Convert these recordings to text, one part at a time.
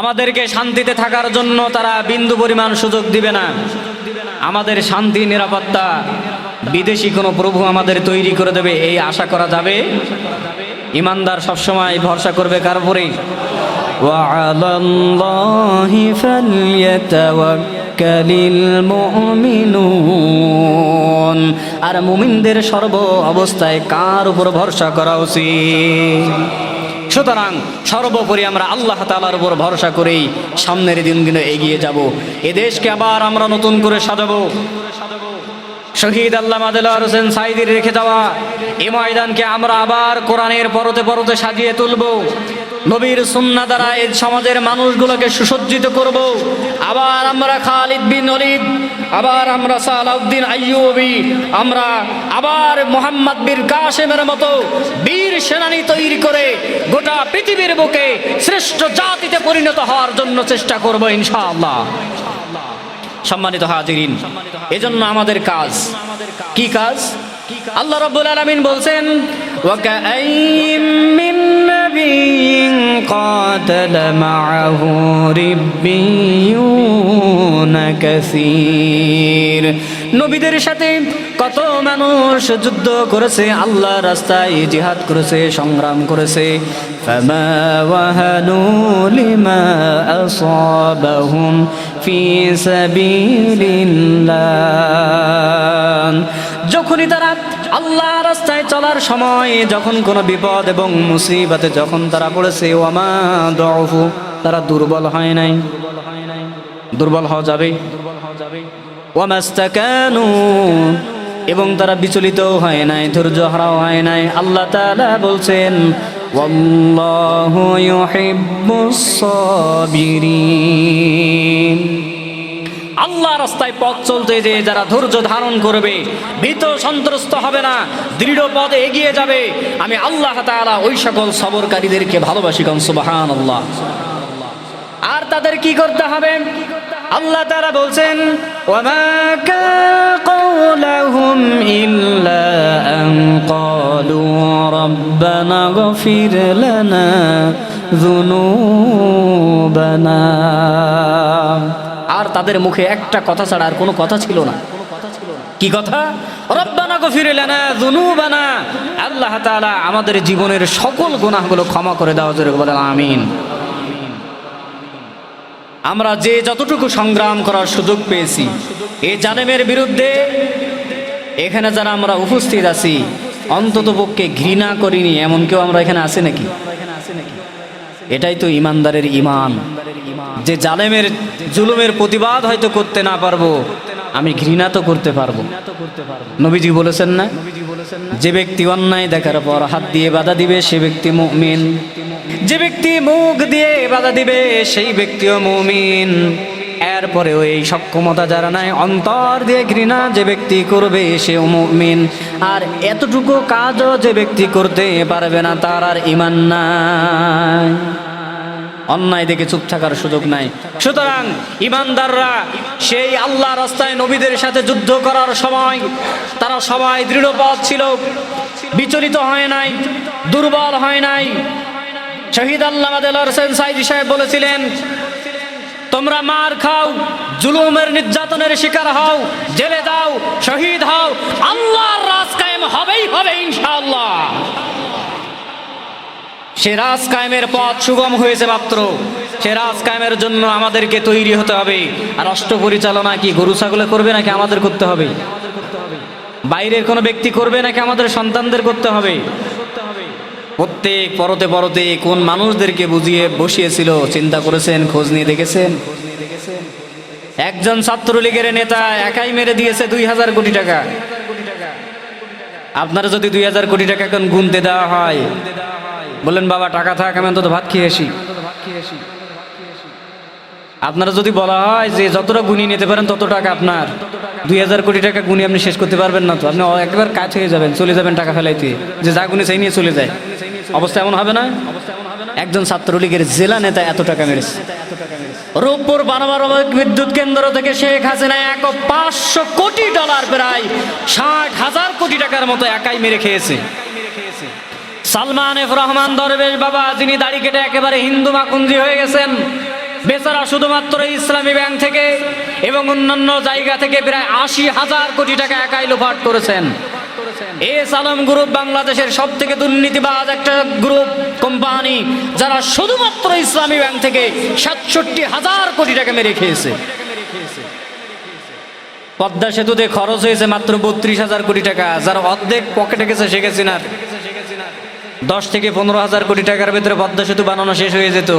আমাদেরকে শান্তিতে থাকার জন্য তারা বিন্দু পরিমাণ সুযোগ দিবে না। আমাদের শান্তি, নিরাপত্তা বিদেশি কোনো প্রভু আমাদের তৈরি করে দেবে, এই আশা করা যাবে। ইমানদার সবসময় ভরসা করবে কার উপরেই আর মুমিনদের সর্ব অবস্থায় কার উপর ভরসা করা উচিত? সুতরাং সর্বোপরি আমরা আল্লাহ তালার উপর ভরসা করেই সামনের দিনগুলো এগিয়ে যাব। এ দেশকে আবার আমরা নতুন করে সাজাবো। শহীদ আল্লাহ মাদুল্লাহ হোসেন সাইদির রেখে যাওয়া এ ময়দানকে আমরা আবার কোরআনের পরতে পরতে সাজিয়ে তুলব। নবীর সুন্না দ্বারা এই সমাজের মানুষগুলোকে সুসজ্জিত করব। আবার আমরা খালিদ বিন অলিদ আবার আমরা সালাউদ্দিন আইয়ুবি, আমরা আবার মোহাম্মদ বীর কাশেমের মতো বীর সেনানী তৈরি করে গোটা পৃথিবীর বুকে শ্রেষ্ঠ জাতিতে পরিণত হওয়ার জন্য চেষ্টা করব ইনশাআল্লাহ। সম্মানিত হাজিরিন, এজন্য আমাদের কাজ। কি কাজ? আল্লাহ রাব্বুল আলামিন বলছেন ওয়াকাআইম মিন নাবিয়্যিন قاتل معه ربيون كثير নবীদের সাথে কত মানুষ যুদ্ধ করেছে আল্লাহ রাস্তায় জিহাদ করেছে সংগ্রাম করেছে فما وهنوا لما أصابهم في سبيل الله যখনই তারা আল্লাহ রাস্তায় চলার সময় যখন কোনো বিপদ এবং মুসিবতে যখন তারা পড়েছে, ওয়ামা দফু তারা দুর্বল হয় নাই। দুর্বল হওয়া যাবে। ওয়ামাস্তাকানু এবং তারা বিচলিত হয় নাই, ধৈর্য হারাও হয় নাই। আল্লাহ তাআলা বলছেন, ওয়াল্লাহু আল্লাহ রাস্তায় পথ চলতে যে যারা ধৈর্য ধারণ করবে ভীত সন্ত্রস্ত হবে না দৃঢ় পথে এগিয়ে যাবে আমি আল্লাহ তাআলা ওই সকল সবরকারীদেরকে ভালোবাসি কন সুবহান আল্লাহ আর তাদের কি করতে হবে আল্লাহ তারা বলছেন ওয়ামা قولهم إلا أن قالوا ربنا اغفر لنا ذنوبنا আর তাদের মুখে একটা কথা ছাড়া আর কোনো কথা ছিল না। কি কথা? রব্বানা গফির লানা যুনুবানা। আল্লাহ তাআলা আমাদের জীবনের সকল গুনাহগুলো ক্ষমা করে দাও, জোরে বলেন, আমিন। আমরা যে যতটুকু সংগ্রাম করার সুযোগ পেয়েছি এই জালেমের বিরুদ্ধে, এখানে যারা আমরা উপস্থিত আছি, অন্তত পক্ষে ঘৃণা করিনি, এমন কেউ আমরা এখানে আছি নাকি? এটাই তো ইমানদারের ইমান। যে জালেমের জুলুমের প্রতিবাদ হয়তো করতে না পারব, আমি ঘৃণা তো করতে পারব। নবীজি বলেছেন না, যে ব্যক্তি অন্যায় দেখার পর হাত দিয়ে বাধা দিবে, সে ব্যক্তি মুমিন। যে ব্যক্তি মুখ দিয়ে বাধা দিবে, সেই ব্যক্তিও মুমিন। এরপরেও এই সক্ষমতা যারা নাই, অন্তর দিয়ে ঘৃণা যে ব্যক্তি করবে, সেও মুমিন। আর এতটুকু কাজও যে ব্যক্তি করতে পারবে না, তার আর ইমান নাই। অন্যায় দেখে চুপ থাকার সুযোগ নাই। সুতরাং ইমানদাররা সেই আল্লাহ রাস্তায় নবীদের সাথে যুদ্ধ করার সময় তারা সবাই দৃঢ়পদ ছিল, বিচলিত হয় নাই, দুর্বল হয় নাই। শহীদ আল্লাহ বলেছিলেন, তোমরা মার খাও, জুলুমের নির্যাতনের শিকার হও, জেলে দাও শহীদ হও, আল্লাহর রাজ কায়েম হবেই হবে ইনশাআল্লাহ। সে রাজ কায়েমের পথ সুগম হয়েছে মাত্র। সে রাজ কায়েমের জন্য আমাদেরকে তৈরি হতে হবে। অষ্ট পরিচালনা কি গরু ছাগলে করবে নাকি আমাদের করতে হবে? বাইরের কোনো ব্যক্তি করবে নাকি আমাদের সন্তানদের করতে হবে? প্রত্যেক পরতে পরতে কোন মানুষদেরকে বুঝিয়ে বসিয়েছিল, চিন্তা করেছেন, খোঁজ নিয়ে দেখেছেন? একজন ছাত্রলীগের নেতা একাই মেরে দিয়েছে দুই হাজার কোটি টাকা। আপনারা যদি দুই হাজার কোটি টাকা এখন গুনতে দেওয়া হয় বললেন, বাবা, টাকা থাক, আমি অন্তত ভাত খেয়ে আসি। আপনারা যদি বলা হয় যে যতটা গুনি নিতে পারেন, তত টাকা আপনার। দুই হাজার কোটি টাকা গুনি আপনি শেষ করতে পারবেন না তো। আপনি একবার কাজ হয়ে যাবেন, চলে যাবেন টাকা ফেলাইতে। যে যা গুনি সেই নিয়ে চলে যায়। অবস্থা এমন হবে না? একজন ছাত্রলীগের জেলা নেতা এত টাকা মেরেছে। রূপপুর পারমাণবিক বিদ্যুৎ কেন্দ্র থেকে শেখ হাসিনা এক পাঁচশো কোটি ডলার প্রায় ষাট হাজার কোটি টাকার মতো একাই মেরে খেয়েছে। সালমান এফ রহমান দরবেশ বাবা, যিনি দাড়ি কেটে একেবারে হিন্দু মাকুঞ্জি হয়ে গেছেন, বেচারা শুধুমাত্র ইসলামী ব্যাংক থেকে এবং অন্যান্য জায়গা থেকে প্রায় আশি হাজার কোটি টাকা একাই লোপাট করেছেন। এস আলম গ্রুপ বাংলাদেশের সব থেকে দুর্নীতিবাজ একটা গ্রুপ কোম্পানি, যারা শুধুমাত্র ইসলামী ব্যাংক থেকে সাতষট্টি হাজার কোটি টাকা মেরে খেয়েছে। পদ্মা সেতুতে খরচ হয়েছে মাত্র বত্রিশ হাজার কোটি টাকা, যার অর্ধেক পকেটে গেছে শেখ হাসিনার দশ থেকে পনেরো হাজার কোটি টাকার ভেতরে পদ্মা সেতু বানানো শেষ হয়ে যেত।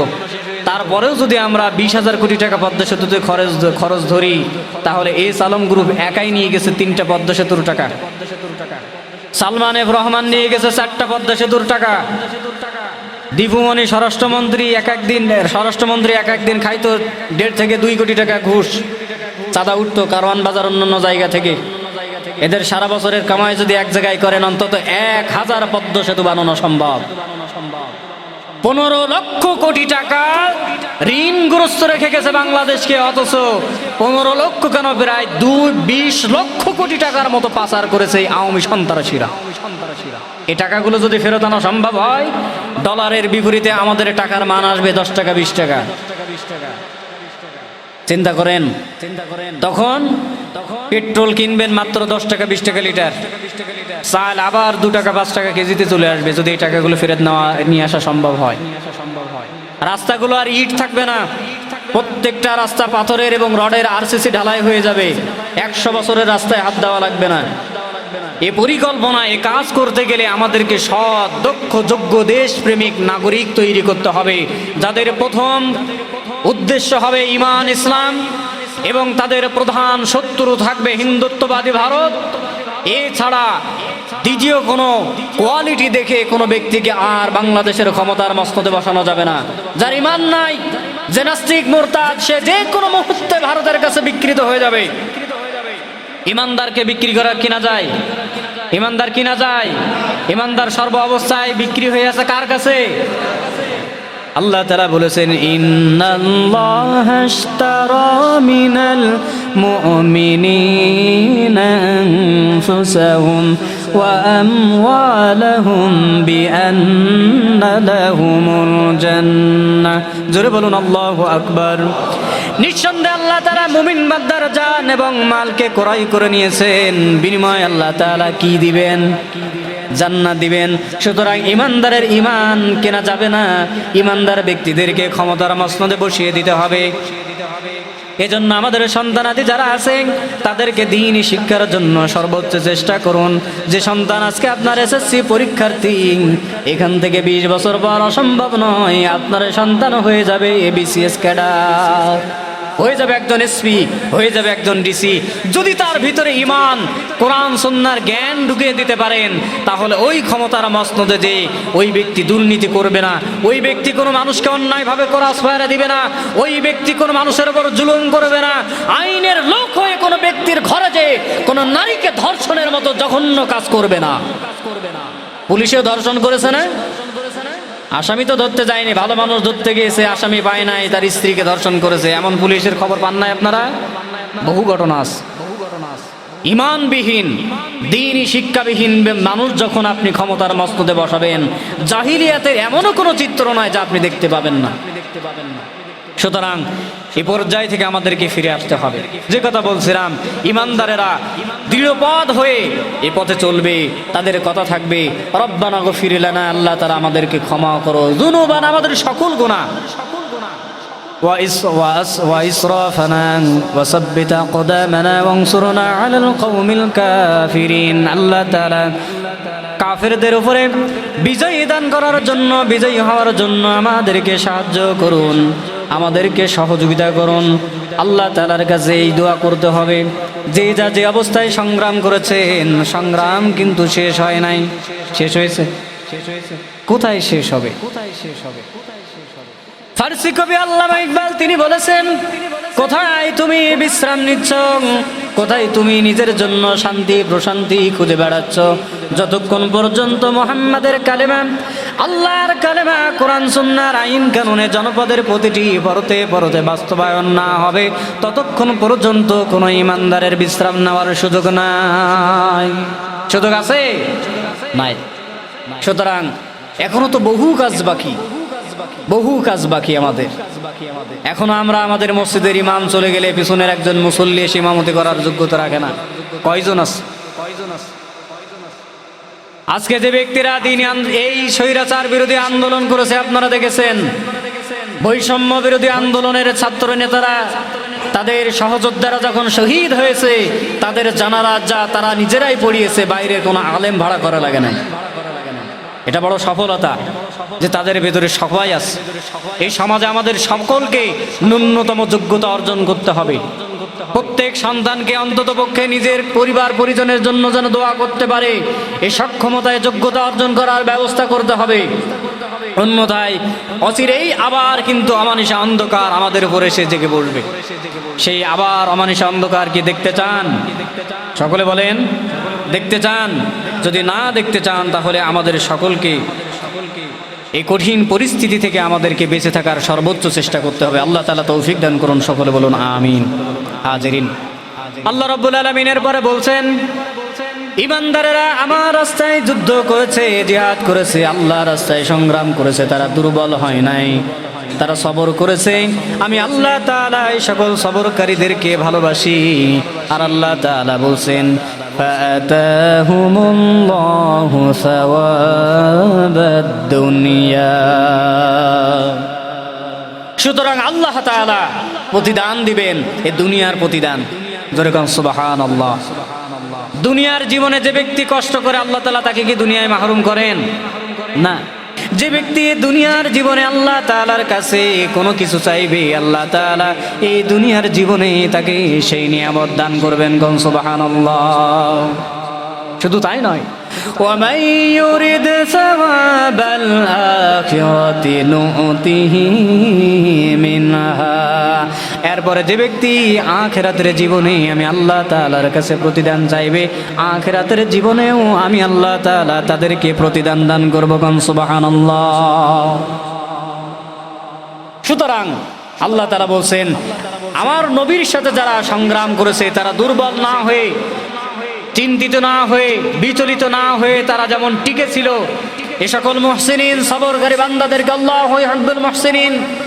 তারপরেও যদি আমরা বিশ হাজার কোটি টাকা পদ্মা সেতুতে খরচ খরচ ধরি, তাহলে এস আলম গ্রুপ একাই নিয়ে গেছে তিনটা পদ্মা সেতুর টাকা। সালমান এফ রহমান নিয়ে গেছে চারটা পদ্মা সেতুর টাকা। দীপুমণি স্বরাষ্ট্রমন্ত্রী এক একদিন, স্বরাষ্ট্রমন্ত্রী এক একদিন খাইতো দেড় থেকে দুই কোটি টাকা ঘুষ। চাঁদা উঠতো কারওয়ান বাজার অন্যান্য জায়গা থেকে। এদের সারা বছরের কামাই যদি এক জায়গায় করেন, অন্তত এক হাজার পদ্ম সেতু বানানো সম্ভব। পনেরো লক্ষ কোটি টাকা ঋণগ্রস্ত রেখে গেছে বাংলাদেশকে, অথচ পনেরো লক্ষ কেন? প্রায় দুই, বিশ লক্ষ কোটি টাকার মতো পাচার করেছে আওয়ামী সন্ত্রাসীরা। এই টাকাগুলো যদি ফেরত আনা সম্ভব হয়, ডলারের বিপরীতে আমাদের টাকার মান আসবে দশ টাকা, বিশ টাকা। চিন্তা করেন। চিন্তা করেন। তখন পেট্রোল কিনবেন মাত্র দশ টাকা বিশ টাকা লিটার। চাল আবার দু টাকা পাঁচ টাকা কেজিতে চলে আসবে যদি এই টাকাগুলো ফেরত নেওয়া নিয়ে আসা সম্ভব হয়। রাস্তাগুলো আর ইট থাকবে না। প্রত্যেকটা রাস্তা পাথরের এবং রডের আরসিসি ঢালাই হয়ে যাবে। একশো বছরের রাস্তায় হাত দেওয়া লাগবে না। এ পরিকল্পনা এ কাজ করতে গেলে আমাদেরকে সৎ দক্ষ যোগ্য দেশপ্রেমিক নাগরিক তৈরি করতে হবে। যাদের প্রথম উদ্দেশ্য হবে ইমান, ইসলাম এবং তাদের প্রধান শত্রু থাকবে হিন্দুত্ববাদী ভারত। এছাড়া দ্বিতীয় কোনো কোয়ালিটি দেখে কোনো ব্যক্তিকে আর বাংলাদেশের ক্ষমতার মস্ততে বসানো যাবে না। যার ইমান নাই, যে নাস্তিক, মোরতাদ, সে যে কোনো মুহূর্তে ভারতের কাছে বিকৃত হয়ে যাবে। ইমানদারকে বিক্রি করা কিনা যায়? ইমানদার কিনা যায়? ইমানদার সর্ব অবস্থায় বিক্রি হয়ে আছে কার কাছে? আল্লাহ তারা বলেছেন, ইন্নাল্লাহ আশতারা মিনাল মুমিনিনা আনফুসাহুম ওয়া আমওয়ালাহুম বিআন্না লাহুমুল জান্নাহ। জোরে বলুন, আল্লাহু আকবার। নিঃসন্দেহে আল্লাহ তারা মুমিন বান্দার জান এবং মালকে ক্রয় করে নিয়েছেন। বিনিময় আল্লাহ তাআলা কি দিবেন? জান্নাত দিবেন। সুতরাং ইমানদারের ইমান কেনা যাবে না। ইমানদার ব্যক্তিদেরকে ক্ষমতার মসনদে বসিয়ে দিতে হবে। এজন্য আমাদের সন্তানাদি যারা আছেন, তাদেরকে দিনই শিক্ষার জন্য সর্বোচ্চ চেষ্টা করুন। যে সন্তান আজকে আপনার এসএসসি পরীক্ষার্থী এখান থেকে বিশ বছর পর অসম্ভব নয়, আপনার সন্তান হয়ে যাবে এবিসিএস ক্যাডার। হয়ে যাবে একজন এসপি হয়ে যাবে একজন ডিসি যদি তার ভিতরে ইমান, কোরআন সন্ন্যার জ্ঞান ঢুকিয়ে দিতে পারেন, তাহলে ওই ক্ষমতার মসনদে যে ওই ব্যক্তি দুর্নীতি করবে না, ওই ব্যক্তি কোনো মানুষকে অন্যায়ভাবে করাস ফায়রা দিবে না, ওই ব্যক্তি কোনো মানুষের উপর জুলুম করবে না, আইনের লোক হয়ে কোনো ব্যক্তির ঘরে যে কোনো নারীকে ধর্ষণের মতো জঘন্য কাজ করবে না। পুলিশেও ধর্ষণ করেছে না? আসামি তো ধরতে যায়নি, ভালো মানুষ ধরতে গিয়েছে, আসামি পায় নাই, তার স্ত্রীকে ধর্ষণ করেছে। এমন পুলিশের খবর পান নাই আপনারা? বহু ঘটনা আছে। ইমানবিহীন, দিনই শিক্ষাবিহীন মানুষ যখন আপনি ক্ষমতার মস্তদে বসাবেন, জাহিলিয়াতের এমনও কোনো চিত্র নয় যা আপনি দেখতে পাবেন না। সুতরাং এ পর্যায় থেকে আমাদেরকে ফিরে আসতে হবে। যে কথা বলছিলাম, ইমানদারেরা দৃঢ়পদ হয়ে এ পথে চলবে, তাদের কথা থাকবে, রব্বানা না আল্লাহ তারা আমাদেরকে ক্ষমা করো জুনুবান আমাদের সকল গুণা আল্লাহ কাফেরদের উপরে বিজয়ী দান করার জন্য, বিজয়ী হওয়ার জন্য আমাদেরকে সাহায্য করুন। আমাদেরকে সহযোগিতা করুন। আল্লাহ তালার কাছে এই দোয়া করতে হবে। যে যা যে অবস্থায় সংগ্রাম করেছেন, সংগ্রাম কিন্তু শেষ হয় নাই। শেষ হয়েছে? শেষ হয়েছে। কোথায় শেষ হবে? কোথায় শেষ হবে? ফার্সি কবি আল্লাহ ইকবাল তিনি বলেছেন, কোথায় তুমি বিশ্রাম নিচ্ছ? কোথায় তুমি নিজের জন্য শান্তি, প্রশান্তি খুঁজে বেড়াচ্ছ? যতক্ষণ পর্যন্ত মোহাম্মদের কালেমা, আল্লাহর কালেমা, কোরআন, সুন্নার আইন কানুনে জনপদের প্রতিটি পরতে পরতে বাস্তবায়ন না হবে, ততক্ষণ পর্যন্ত কোনো ইমানদারের বিশ্রাম নেওয়ার সুযোগ নাই। সুযোগ আছে? নাই। সুতরাং এখনও তো বহু কাজ বাকি। বহু কাজ বাকি আমাদের। এখনও আমরা আমাদের মসজিদের ইমাম চলে গেলে পিছনের একজন মুসল্লি এসে ইমামতি করার যোগ্যতা রাখে না। কয়জন আছে? আজকে যে ব্যক্তিরা দিন এই স্বৈরাচার বিরোধী আন্দোলন করেছে আপনারা দেখেছেন? বৈষম্য বিরোধী আন্দোলনের ছাত্র নেতারা তাদের সহযোদ্ধারা যখন শহীদ হয়েছে তাদের জানারা যা তারা নিজেরাই পড়িয়েছে বাইরে কোনো আলেম ভাড়া করা লাগে না এটা বড় সফলতা যে তাদের ভেতরে সবাই আছে। এই সমাজে আমাদের সকলকে ন্যূনতম যোগ্যতা অর্জন করতে হবে। প্রত্যেক সন্তানকে অন্তত পক্ষে নিজের পরিবার পরিজনের জন্য যেন দোয়া করতে পারে। এই সক্ষমতায় যোগ্যতা অর্জন করার ব্যবস্থা করতে হবে। অন্যথায় অচিরেই আবার কিন্তু অমানিসা অন্ধকার আমাদের উপরে সে জেগে পড়বে। সেই আবার অমানিসা অন্ধকার কি দেখতে চান। সকলে বলেন দেখতে চান, যদি না দেখতে চান, তাহলে আমাদের সকলকে এই কঠিন পরিস্থিতি থেকে আমাদেরকে বেঁচে থাকার সর্বোচ্চ চেষ্টা করতে হবে। আল্লাহ তালা তৌফিক দান করুন, সকলে বলুন আমিন, হাজেরিন। আল্লাহ রব্বুল আলমিনের পরে বলছেন, ইমানদারেরা আমার রাস্তায় যুদ্ধ করেছে, জিহাদ করেছে আল্লাহ রাস্তায় সংগ্রাম করেছে, তারা দুর্বল হয় নাই, তারা সবর করেছে। আমি আল্লাহ এই সকল সবরকারীদেরকে ভালোবাসি, আর আল্লাহ তাআলা বলছেন فآتاهم الله ثواب الدنيا সুতরাং আল্লাহ তাআলা প্রতিদান দিবেন এ দুনিয়ার প্রতিদান যেরকম সুবাহান আল্লাহ দুনিয়ার জীবনে যে ব্যক্তি কষ্ট করে আল্লাহ তাআলা তাকে কি দুনিয়ায় মাহরুম করেন না যে ব্যক্তি দুনিয়ার জীবনে আল্লাহ তাআলার কাছে কোনো কিছু চাইবে আল্লাহ তাআলা এই দুনিয়ার জীবনে তাকে সেই নিয়ামত দান করবেন গন সুবহানাল্লাহ শুধু তাই নয় ومن يرد ثواب الآخرة نؤته منها এরপরে যে ব্যক্তি আখেরাতের জীবনে আমি আল্লাহ তাআলার কাছে প্রতিদান চাইবে, আখেরাতের জীবনেও আমি আল্লাহ তাআলা তাদেরকে প্রতিদান দান করব কোন, সুবহানাল্লাহ। সুতরাং আল্লাহ তারা বলছেন, আমার নবীর সাথে যারা সংগ্রাম করেছে, তারা দুর্বল না হয়ে, চিন্তিত না হয়ে, বিচলিত না হয়ে তারা যেমন টিকে ছিল, এ সকল মহসিনিন সবরকারী বান্দাদেরকে আল্লাহ মহসিনিন আল্লাহ হাব্বুল সাবিরিন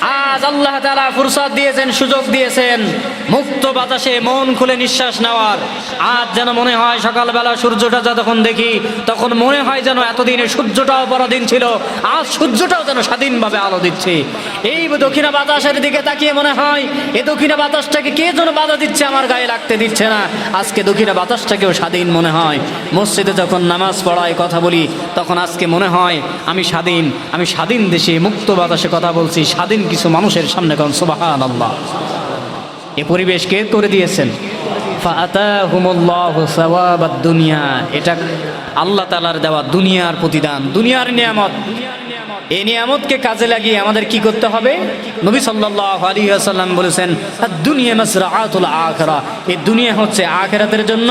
আজ আল্লাহ তালা ফুরসাদ দিয়েছেন, সুযোগ দিয়েছেন। মুক্ত বাতাসে মন খুলে নিঃশ্বাস নেওয়ার। আজ যেন মনে হয় সকালবেলা সূর্যটা যা যখন দেখি, তখন মনে হয় যেন এতদিনে সূর্যটাও পরাধীন ছিল। আজ সূর্যটাও যেন স্বাধীনভাবে আলো দিচ্ছে। এই দক্ষিণা বাতাসের দিকে তাকিয়ে মনে হয়, এ দক্ষিণা বাতাসটাকে কে যেন বাধা দিচ্ছে আমার গায়ে লাগতে দিচ্ছে না। আজকে দক্ষিণা বাতাসটাকেও স্বাধীন মনে হয়। মসজিদে যখন নামাজ পড়ায় কথা বলি, তখন আজকে মনে হয়, আমি স্বাধীন আমি স্বাধীন দেশে মুক্ত বাতাসে কথা বলছি, স্বাধীন কিছু মানুষের সামনে কন সুবাহান আল্লাহ এ পরিবেশ কে করে দিয়েছেন। দুনিয়া। এটা আল্লাহ তাআলার দেওয়া দুনিয়ার প্রতিদান, দুনিয়ার নিয়ামত। এই নিয়ামতকে কাজে লাগিয়ে আমাদের কি করতে হবে? নবী সাল্লাল্লাহু আলাইহি ওয়াসাল্লাম বলেছেন দুনিয়া মাসরাআতুল আখিরা। এই দুনিয়া হচ্ছে আখিরাতের জন্য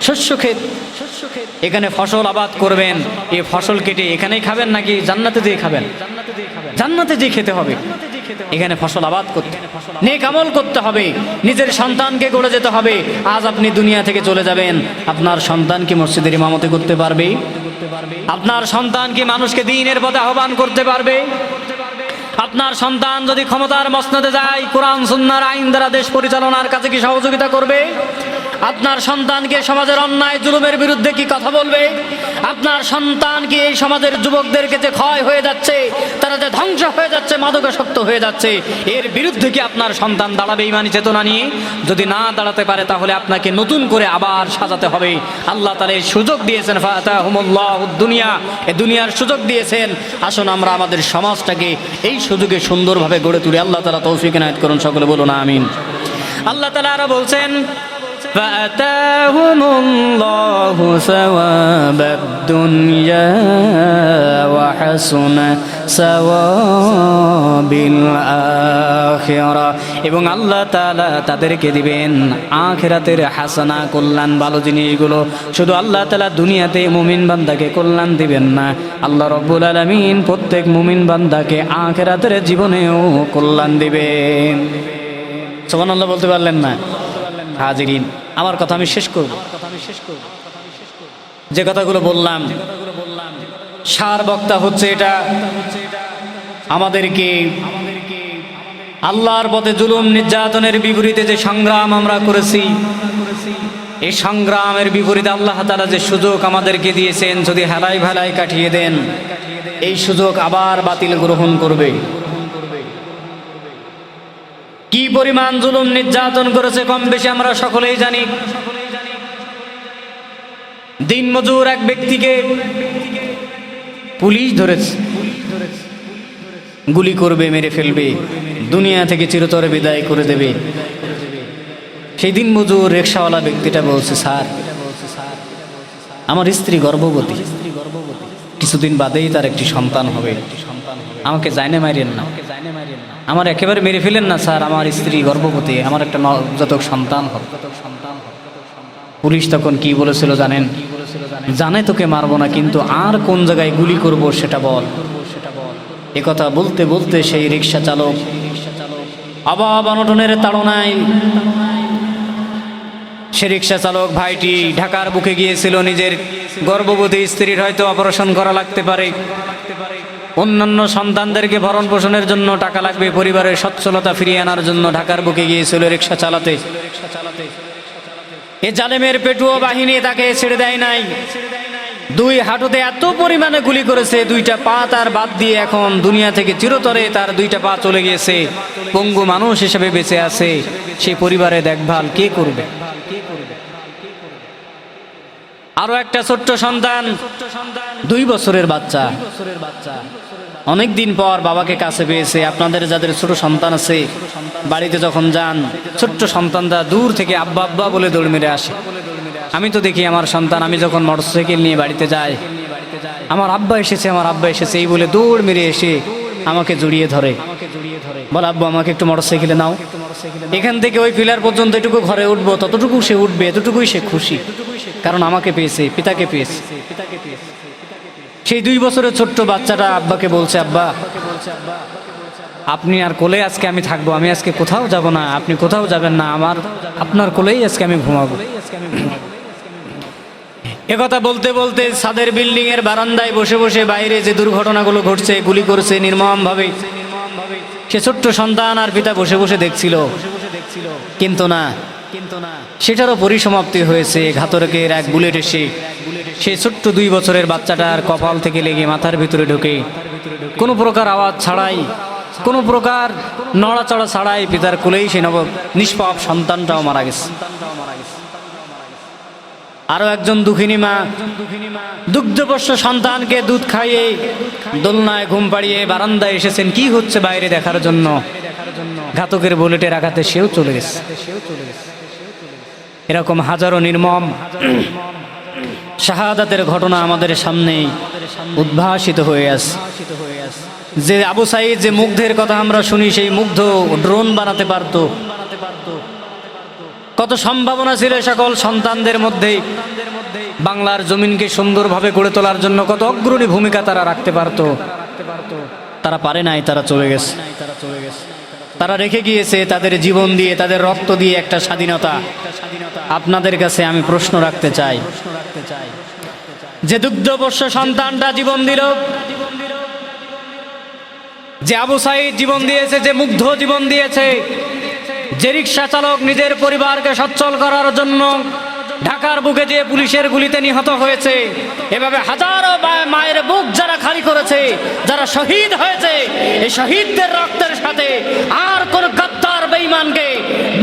শস্য ক্ষেত এখানে ফসল আবাদ করবেন। এই ফসল কেটে এখানেই খাবেন নাকি জান্নাতে দিয়ে খাবেন? জান্নাতে যে খেতে হবে। এখানে ফসল আবাদ করতে নেক আমল করতে হবে। নিজের সন্তানকে গড়ে যেতে হবে। আজ আপনি দুনিয়া থেকে চলে যাবেন। আপনার সন্তান কি মসজিদের ইমামতি করতে পারবে? আপনার সন্তান কি মানুষকে দিনের পথে আহ্বান করতে পারবে? আপনার সন্তান যদি ক্ষমতার মসনদে যায় কোরআন সুন্নার আইন দ্বারা দেশ পরিচালনার কাছে কি সহযোগিতা করবে? আপনার সন্তানকে সমাজের অন্যায় জুলুমের বিরুদ্ধে কি কথা বলবে? আপনার সন্তান কি এই সমাজের যুবকদেরকে যে ক্ষয় হয়ে যাচ্ছে, তারা যে ধ্বংস হয়ে যাচ্ছে, মাদকাসক্ত হয়ে যাচ্ছে, এর বিরুদ্ধে কি আপনার সন্তান দাঁড়াবে ইমানি চেতনা নিয়ে? যদি না দাঁড়াতে পারে, তাহলে আপনাকে নতুন করে আবার সাজাতে হবে। আল্লাহ তালা এই সুযোগ দিয়েছেন দুনিয়া। এ দুনিয়ার সুযোগ দিয়েছেন। আসুন আমরা আমাদের সমাজটাকে এই সুযোগে সুন্দরভাবে গড়ে তুলি। আল্লাহ তালা তৌফিক নায়ত করুন, সকলে বলুন, আমিন। আল্লাহ তালা আরও বলছেন فأتاهم الله ثواب الدنيا وحسن ثواب الآخرة এবং আল্লাহ তাআলা তাদেরকে দিবেন আখেরাতের হাসানা কল্যাণ ভালো জিনিসগুলো শুধু আল্লাহ তাআলা দুনিয়াতে মুমিন বান্দাকে কল্যাণ দিবেন না আল্লাহ রব্বুল আলামিন প্রত্যেক মুমিন বান্দাকে আখেরাতের জীবনেও কল্যাণ দিবেন সুবহানাল্লাহ বলতে পারলেন না হাজিরিন, আমার কথা আমি শেষ করব। যে কথাগুলো বললাম, সার বক্তা হচ্ছে এটা। আমাদেরকে আল্লাহর পথে জুলুম নির্যাতনের বিপরীতে যে সংগ্রাম আমরা করেছি, এই সংগ্রামের বিপরীতে আল্লাহ তালা যে সুযোগ আমাদেরকে দিয়েছেন, যদি হেলাই ভেলাই কাটিয়ে দেন, এই সুযোগ আবার বাতিল গ্রহণ করবে। কি পরিমাণ জুলুম নির্যাতন করেছে কম বেশি আমরা সকলেই জানি। দিন মজুর এক ব্যক্তিকে পুলিশ ধরেছে। গুলি করবে, মেরে ফেলবে, দুনিয়া থেকে চিরতরে বিদায় করে দেবে। সেই দিন মজুর রিক্সাওয়ালা ব্যক্তিটা বলছে, স্যার, আমার স্ত্রী গর্ভবতী। কিছুদিন বাদেই তার একটি সন্তান হবে। আমাকে জাইনে মারিয়েন না। আমার একেবারে মেরে ফেলেন না স্যার, আমার স্ত্রী গর্ভবতী, আমার একটা নবজাতক সন্তান হবে পুলিশ তখন কি বলেছিল জানেন? জানে তোকে মারবো না, কিন্তু আর কোন জায়গায় গুলি করব সেটা বল। এ কথা বলতে বলতে সেই রিক্সা চালক অভাব অনটনের তাড়নায় সে রিক্সা চালক ভাইটি ঢাকার বুকে গিয়েছিল, নিজের গর্ভবতী স্ত্রীর হয়তো অপারেশন করা লাগতে পারে। অন্যান্য সন্তানদেরকে ভরণ পোষণের জন্য টাকা লাগবে, পরিবারের সচ্ছলতা ফিরিয়ে আনার জন্য ঢাকার বুকে গিয়েছিল রিক্সা চালাতে। এ জালেমের পেটুয়া বাহিনী তাকে ছেড়ে দেয় নাই। দুই হাঁটুতে এত পরিমাণে গুলি করেছে, দুইটা পা তার বাদ দিয়ে এখন দুনিয়া থেকে চিরতরে তার দুইটা পা চলে গিয়েছে। পঙ্গু মানুষ হিসেবে বেঁচে আছে সেই পরিবারে দেখভাল কে করবে? আরও একটা ছোট্ট সন্তান, দুই বছরের বাচ্চা। অনেক দিন পর বাবাকে কাছে পেয়েছে। আপনাদের যাদের ছোট সন্তান আছে, বাড়িতে যখন যান, ছোট্ট সন্তানরা দূর থেকে আব্বা আব্বা বলে দৌড় মেরে আসে। আমি তো দেখি আমার সন্তান, আমি যখন মোটরসাইকেল নিয়ে বাড়িতে যাই, আমার আব্বা এসেছে, আমার আব্বা এসেছে, এই বলে দৌড় মেরে এসে আমাকে জড়িয়ে ধরে। বল, আব্বু, আমাকে একটু মোটরসাইকেলে নাও। এখান থেকে ওই পিলার পর্যন্ত এটুকু ঘরে উঠবো, ততটুকু সে উঠবে, এতটুকুই সে খুশি। কারণ আমাকে পেয়েছে, পিতাকে পেয়েছে। পিতাকে পেয়েছে সেই দুই বছরের ছোট্ট বাচ্চাটা আব্বাকে বলছে, আব্বা, আপনি আর কোলে আজকে আমি থাকব, আমি আজকে কোথাও যাব না, আপনি কোথাও যাবেন না, আমার, আপনার কোলেই আজকে আমি ঘুমাবো। একথা বলতে বলতে ছাদের বিল্ডিং এর বারান্দায় বসে বসে বাইরে যে দুর্ঘটনাগুলো ঘটছে, গুলি করছে নির্মম ভাবে সে ছোট্ট সন্তান আর পিতা বসে বসে দেখছিল। কিন্তু না কিন্তু না। সেটারও পরিসমাপ্তি হয়েছে ঘাতরকের এক বুলেট এসে। সেই ছোট্ট দুই বছরের বাচ্চাটার কপাল থেকে লেগে মাথার ভিতরে ঢুকে। কোনো প্রকার আওয়াজ ছাড়াই, কোনো প্রকার নড়াচড়া ছাড়াই পিতার কোলেই সে নব নিষ্পাপ সন্তানটাও মারা গেছে। আরও একজন দুঃখিনী মা দুগ্ধবর্ষ সন্তানকে দুধ খাইয়ে দোলনায় ঘুম পাড়িয়ে বারান্দায় এসেছেন। কি হচ্ছে বাইরে দেখার জন্য? ঘাতকের বুলেটের আঘাতে সেও চলে গেছে সেও চলে গেছে। এরকম হাজারো নির্মম শাহাদাতের ঘটনা আমাদের সামনে উদ্ভাসিত হয়ে আছে। যে আবু সাইদ যে মুগ্ধের কথা আমরা শুনি, সেই মুগ্ধ ড্রোন বানাতে পারতো। কত সম্ভাবনা ছিল সকল সন্তানদের মধ্যে। বাংলার জমিনকে সুন্দরভাবে গড়ে তোলার জন্য কত অগ্রণী ভূমিকা তারা রাখতে পারতো। তারা পারে নাই, তারা চলে গেছে। তারা রেখে গিয়েছে তাদের জীবন দিয়ে, তাদের রক্ত দিয়ে একটা স্বাধীনতা। আপনাদের কাছে আমি প্রশ্ন রাখতে চাই। যে দুগ্ধবর্ষ সন্তানটা জীবন দিল, যে আবু সাইদ জীবন দিয়েছে, যে মুগ্ধ জীবন দিয়েছে, যে রিক্সা চালক নিজের পরিবারকে সচ্ছল করার জন্য ঢাকার বুকে যে পুলিশের গুলিতে নিহত হয়েছে, এভাবে হাজারো মায়ের বুক যারা খালি করেছে, যারা শহীদ হয়েছে, এই শহীদদের রক্তের সাথে আর কোন গাদ্দার বেঈমানকে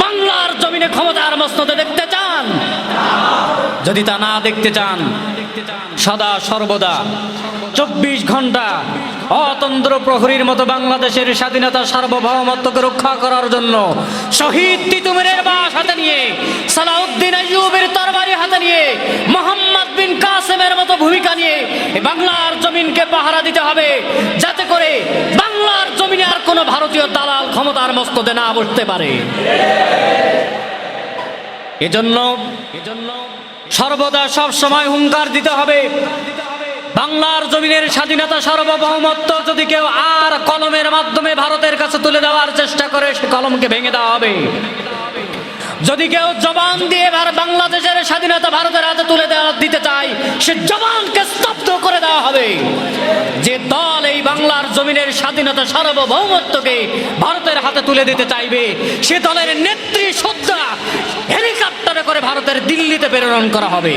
বাংলার জমিনে ক্ষমতার মস্ততে দেখতে চান? যদি তা না দেখতে চান, সদা সর্বদা চব্বিশ ঘণ্টা অতন্ত্র প্রহরীর মতো বাংলাদেশের স্বাধীনতা সার্বভৌমত্বকে রক্ষা করার জন্য শহীদ তিতুমিরের বাস হাতে নিয়ে, সালাউদ্দিন আইয়ুবের তরবারি হাতে নিয়ে, মোহাম্মদ বিন কাসেমের মতো ভূমিকা নিয়ে বাংলার জমিনকে পাহারা দিতে হবে। যাতে করে বাংলার জমিনে আর কোনো ভারতীয় দালাল ক্ষমতার মস্তদে না বসতে পারে। এজন্য এজন্য সর্বদা সব সময় হুঙ্কার দিতে হবে। বাংলার জমিনের স্বাধীনতা সার্বভৌমত্ব যদি কেউ আর কলমের মাধ্যমে ভারতের কাছে তুলে দেওয়ার চেষ্টা করে, সে কলমকে ভেঙে দেওয়া হবে। যদি কেউ জবান দিয়ে ভার বাংলাদেশের স্বাধীনতা ভারতের হাতে তুলে দেওয়া দিতে চায়, সে জবানকে স্তব্ধ করে দেওয়া হবে। যে দল এই বাংলার জমিনের স্বাধীনতা সার্বভৌমত্বকে ভারতের হাতে তুলে দিতে চাইবে, সে দলের নেত্রী, শ্রদ্ধা, হেলিকপ্টারে করে ভারতের দিল্লিতে প্রেরণ করা হবে।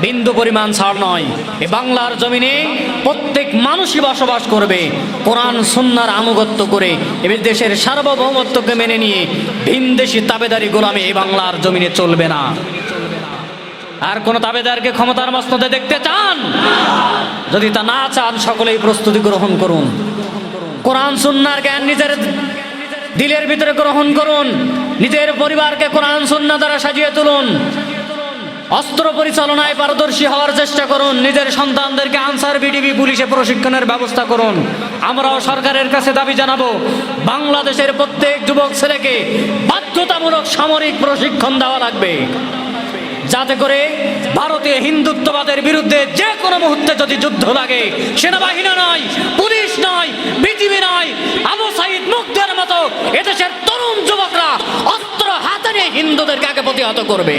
বিন্দু পরিমাণ ছাড় নয়। এ বাংলার জমিনে প্রত্যেক মানুষই বসবাস করবে। কোরআন, সুন্নার আনুগত্য করে এবার দেশের সার্বভৌমত্বকে মেনে নিয়ে ভিনদেশি তাবেদারি গোলামে এই বাংলার জমিনে চলবে না। আর কোন তাবেদারকে ক্ষমতার মস্তদে দেখতে চান? যদি তা না চান, সকলেই প্রস্তুতি গ্রহণ করুন। কোরআন, সুন্নার জ্ঞান নিজের দিলের ভিতরে গ্রহণ করুন। নিজের পরিবারকে কোরআন সুন্না দ্বারা সাজিয়ে তুলুন। অস্ত্র পরিচালনায় পারদর্শী হওয়ার চেষ্টা করুন। নিজের সন্তানদেরকে আনসার বিডিবি পুলিশে প্রশিক্ষণের ব্যবস্থা করুন। আমরাও সরকারের কাছে দাবি জানাব, বাংলাদেশের প্রত্যেক যুবক ছেলেকে বাধ্যতামূলক সামরিক প্রশিক্ষণ দেওয়া লাগবে। যাতে করে ভারতীয় হিন্দুত্ববাদের বিরুদ্ধে যে কোনো মুহূর্তে যদি যুদ্ধ লাগে, সেনাবাহিনী নয়, পুলিশ নয়, বিজিবি নয়, আবু সাইদ মুগ্ধের মতো এদেশের তরুণ যুবকরা অস্ত্র হাতে নিয়ে হিন্দুদেরকে আগে প্রতিহত করবে।